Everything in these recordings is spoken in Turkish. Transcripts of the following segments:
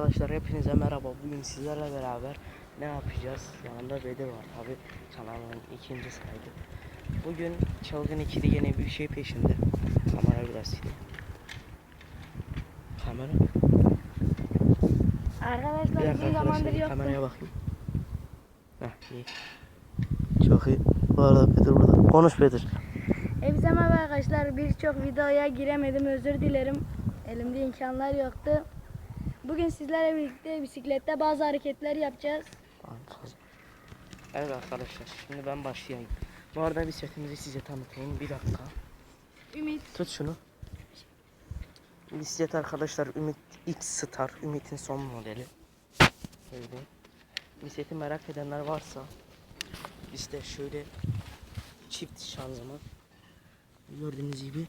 Arkadaşlar hepinize merhaba. Bugün sizlerle beraber ne yapacağız? Yanında Bedir var tabi kanalın ikinci sahibi. Bugün çılgın ikili yeni bir şey peşinde. Kamera biraz sileyim. Kamera. Bir Arkadaşlar dakika bir zamandır arkadaşlar yoktu. kameraya bakayım. Heh iyi. Çok iyi. Bu arada Bedir burada. Konuş Bedir. Hepinize merhaba arkadaşlar. Birçok videoya giremedim. Özür dilerim. Elimde imkanlar yoktu. Bugün sizlerle birlikte bisiklette bazı hareketler yapacağız. Evet arkadaşlar şimdi ben başlayayım. Bu arada bisikletimizi size tanıtayım. Bir dakika. Ümit. Tut şunu. Bisiklet arkadaşlar Ümit X Star. Ümit'in son modeli. Böyle. Bisikleti merak edenler varsa işte şöyle çift şanzıman. Gördüğünüz gibi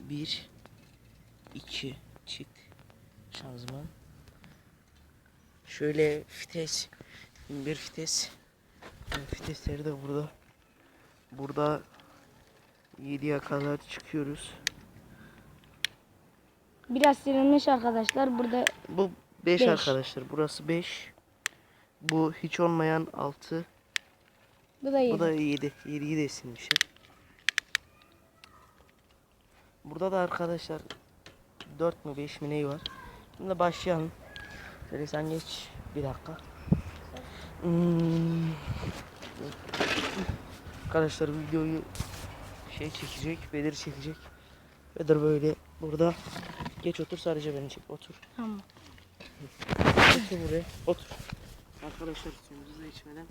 bir iki çift şanzıman. Şöyle vites bir vites. Vitesleri de burada. Burada 7'ye kadar çıkıyoruz. Biraz silinmiş arkadaşlar. Burada Bu 5 Beş. arkadaşlar. Burası 5. Bu hiç olmayan 6. bu da iyi. Bu da 7. 7'yi de silmişim. Burada da arkadaşlar 4 mü 5 mi neyi var. Şimdi başlayalım. Şöyle sen geç bir dakika. Hmm. Arkadaşlar videoyu şey çekecek, Bedir çekecek. Bedir böyle burada. Geç otur sadece beni çek. Otur. Tamam. Otur buraya. Otur. Arkadaşlar suyumuzu da içmeden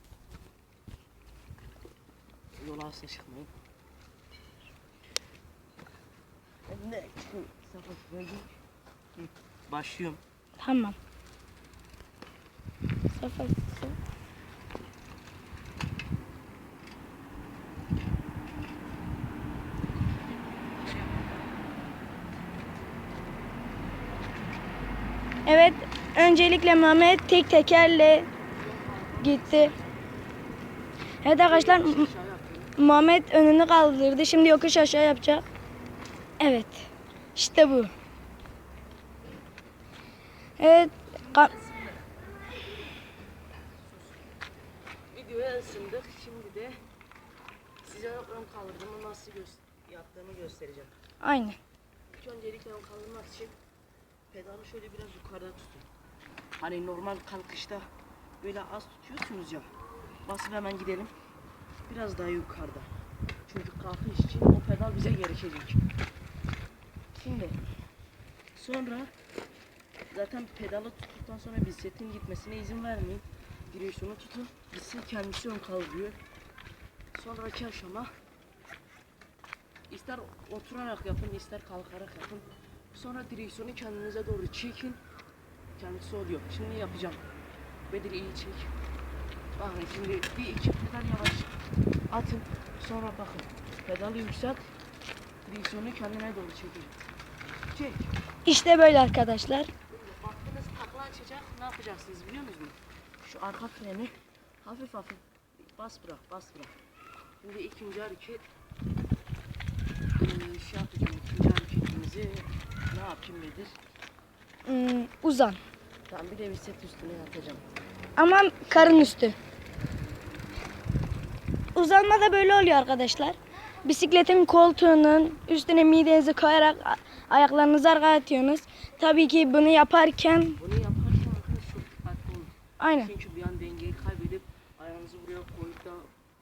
yola asla çıkmayın. Ne? Başlıyorum. Tamam. Safa. Evet, öncelikle Mehmet tek tekerle gitti. Evet arkadaşlar, M- Muhammed önünü kaldırdı. Şimdi yokuş aşağı yapacak. Evet. İşte bu. Evet. Videoya ısındık. Şimdi de size ön kaldırdığımı nasıl gö- yaptığımı göstereceğim. Aynen. İlk öncelikle ön kaldırmak için pedalı şöyle biraz yukarıda tutun. Hani normal kalkışta böyle az tutuyorsunuz ya. Basıp hemen gidelim. Biraz daha yukarıda. Çocuk kalkış için o pedal bize gerekecek. Şimdi sonra zaten pedalı tuttuktan sonra bisikletin gitmesine izin vermeyin. Direksiyonu tutun. Gitsin kendisi ön kaldırıyor. Sonraki aşama ister oturarak yapın ister kalkarak yapın. Sonra direksiyonu kendinize doğru çekin. Kendisi oluyor. Şimdi yapacağım. Bedir iyi çek. Bakın şimdi bir iki pedal yavaş atın. Sonra bakın. Pedalı yükselt. Direksiyonu kendine doğru çekin. Çek. İşte böyle arkadaşlar. Açacak. Ne yapacaksınız biliyor musunuz? Şu arka freni hafif hafif bas bırak bas bırak. Şimdi ikinci hareket eee, şey yapacağım. İkinci hareketimizi ne yapayım Bedir? Hmm, uzan. Tamam bir de bir set üstüne yatacağım. Ama karın üstü. Uzanma da böyle oluyor arkadaşlar. Bisikletin koltuğunun üstüne midenizi koyarak ayaklarınızı arkaya atıyorsunuz. Tabii ki bunu yaparken Bunu yaparken aynen Çünkü bir an dengeyi kaybedip ayağınızı buraya koyup da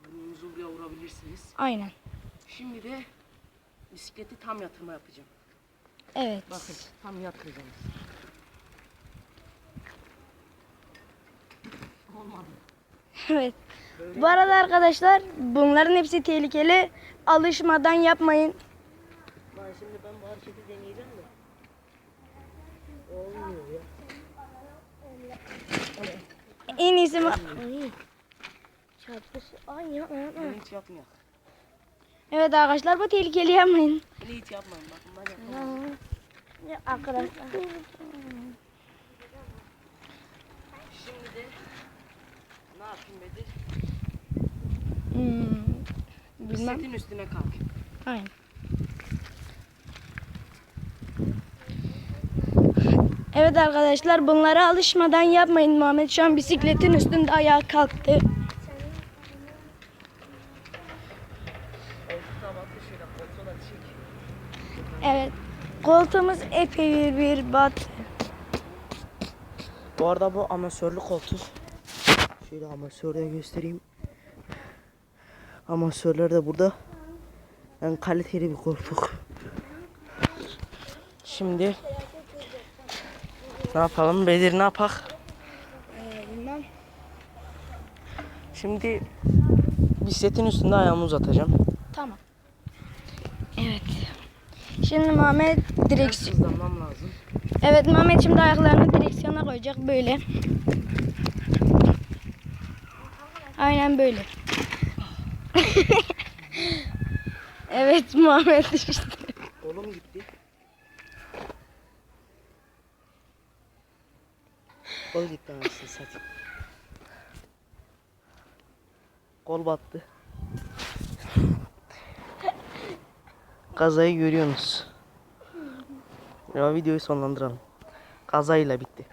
burnunuzu buraya vurabilirsiniz. aynen. Şimdi de bisikleti tam yatırma yapacağım. Evet. Bakın tam yatıracağım. Olmadı. Evet. Böyle Bu arada arkadaşlar bunların hepsi tehlikeli. Alışmadan yapmayın. Lan şimdi ben bu hareketi deneyeceğim de. Olmuyor ya. En iyisi mi? Ay. Çarpısı. Ay yapma hiç yapmıyorum. Evet arkadaşlar bu tehlikeli yapmayın. Ben hiç yapmayın. Bakın ben yapamam. Ya arkadaşlar. Şimdi de ne yapayım Bedir? Hmm, bilmem. Bisikletin üstüne kalk. Aynen. Evet arkadaşlar bunlara alışmadan yapmayın. Muhammed şu an bisikletin üstünde ayağa kalktı. Evet. Koltuğumuz epey bir bat. Bu arada bu amasörlü koltuk. Şöyle amasörde göstereyim. Amasörler de burada. Yani kaliteli bir koltuk. Şimdi ne yapalım? Bedir ne yapak? Bilmem. Şimdi bisikletin üstünde ayağımı uzatacağım. Tamam. Evet. Şimdi Muhammed direksiyon. Hızlanmam lazım. Evet Muhammed şimdi ayaklarını direksiyona koyacak böyle. Aynen böyle. evet Muhammed işte. Kolum gitti. Kol gitti anasını satayım. Kol battı. Kazayı görüyorsunuz. Ya videoyu sonlandıralım. Kazayla bitti.